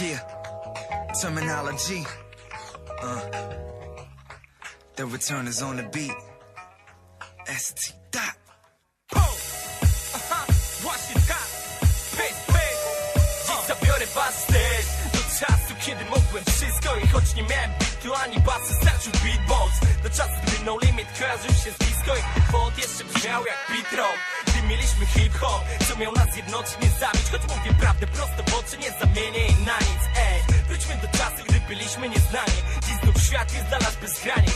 Yeah, terminology. Uh, the return is on the beat. ST kiedy mogłem wszystko I choć nie miałem bitu ani basy beatbox Do czasu, gdy No Limit kojarzył się z disco I pod jeszcze brzmiał jak beat rock mieliśmy hip-hop, co miał nas jednoczyć, nie zabić. Choć mówię prawdę prosto w oczy, nie zamienię jej na nic. Ej, wróćmy do czasu, gdy byliśmy nieznani. Dziś znów świat jest dla nas bez granic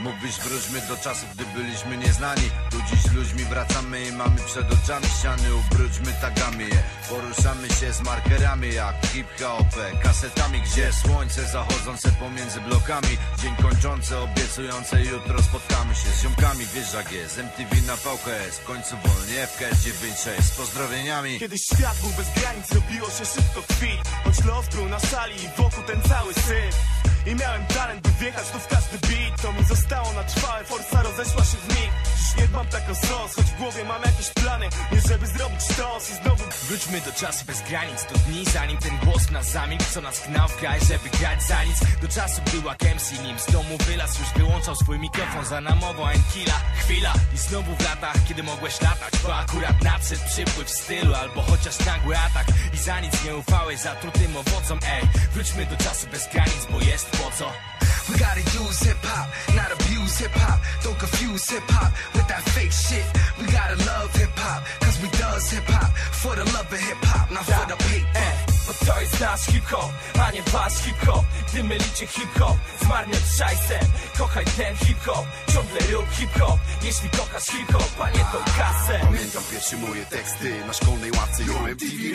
Mówisz, wróćmy do czasów, gdy byliśmy nieznani. Tu dziś ludźmi wracamy i mamy przed oczami ściany. Ubróćmy tagami je, poruszamy się z markerami Jak hip-hop, kasetami Gdzie słońce zachodzące pomiędzy blokami. Dzień kończący, obiecujące jutro spotkamy się Z ziomkami, wiesz jak jest, MTV na VKS W końcu wolnie, FKS 96 Z pozdrowieniami. Kiedyś świat był bez granic, robiło się szybko krwi Choć los był na szali i wokół ten cały syf. I miałem talent, by wjechać tu w każdy To mi zostało na trwałe, forsa rozeszła się w mig. Dziś nie dbam tak o sos, choć w głowie mam jakieś plany Nie żeby zrobić sztos i znowu Wróćmy do czasu bez granic, do dni zanim ten głos nas zamilkł Co nas gnał w kraj, żeby grać za nic. Do czasu, łak MC nim z domu wylazł Już wyłączał swój mikrofon za namową Enkila. Chwila i znowu w latach, kiedy mogłeś latać Bo akurat nadszedł przypływ stylu Albo chociaż nagły atak. I za nic nie ufałeś zatrutym owocom Ej, wróćmy do czasu bez granic, bo jest po co use hip hop, not abuse hip hop. Don't confuse hip hop with that fake shit. We gotta love hip hop, cause we does hip hop for the love of hip hop, not for nasz hip-hop, a nie wasz hip-hop. Gdy mylicie hip-hop z marnym szajsem Kochaj ten hip-hop, ciągle rób hip-hop. Jeśli kochasz hip-hop, a nie tą kasę. Pamiętam pierwsze moje teksty na szkolnej ławce Yo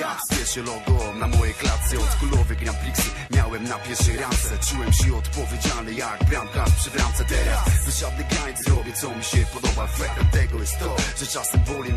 Raps, pierwsze logo na mojej klatce Oldschoolowe Grand Prixy miałem na pierwszej ramce Czułem się odpowiedzialny jak bramkarz przy bramce. Teraz Bez żadnych zrobię co mi się podoba. Efektem tego jest to, że czasem boli